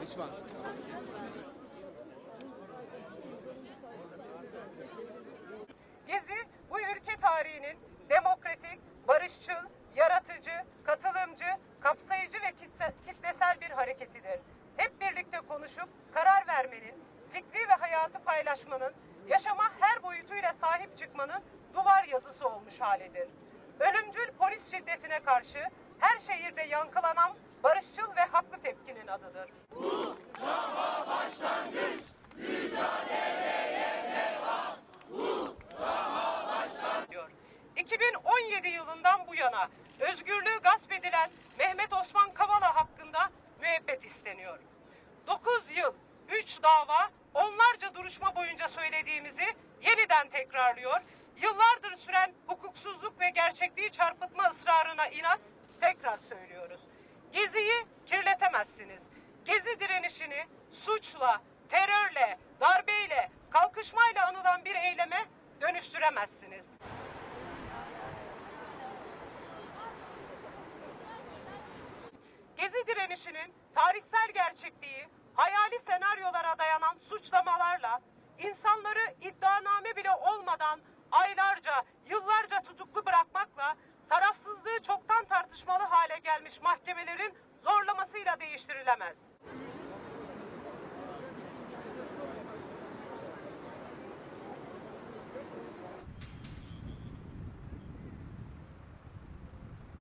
Pişman. Gezi bu ülke tarihinin demokratik, barışçıl, yaratıcı, katılımcı, kapsayıcı ve kitlesel bir hareketidir. Hep birlikte konuşup karar vermenin, fikri ve hayatı paylaşmanın, yaşama her boyutuyla sahip çıkmanın duvar yazısı olmuş halidir. Ölümcül polis şiddetine karşı her şehirde yankılanan barışçıl ve haklı tepkinin adıdır. diyor. 2017 yılından bu yana özgürlüğü gasp edilen Mehmet Osman Kavala hakkında müebbet isteniyor. 9 yıl, 3 dava, onlarca duruşma boyunca söylediğimizi yeniden tekrarlıyor. Direnişini suçla, terörle, darbeyle, kalkışmayla anılan bir eyleme dönüştüremezsiniz. Gezi direnişinin tarihsel gerçekliği, hayali senaryolara dayanan suçlamalarla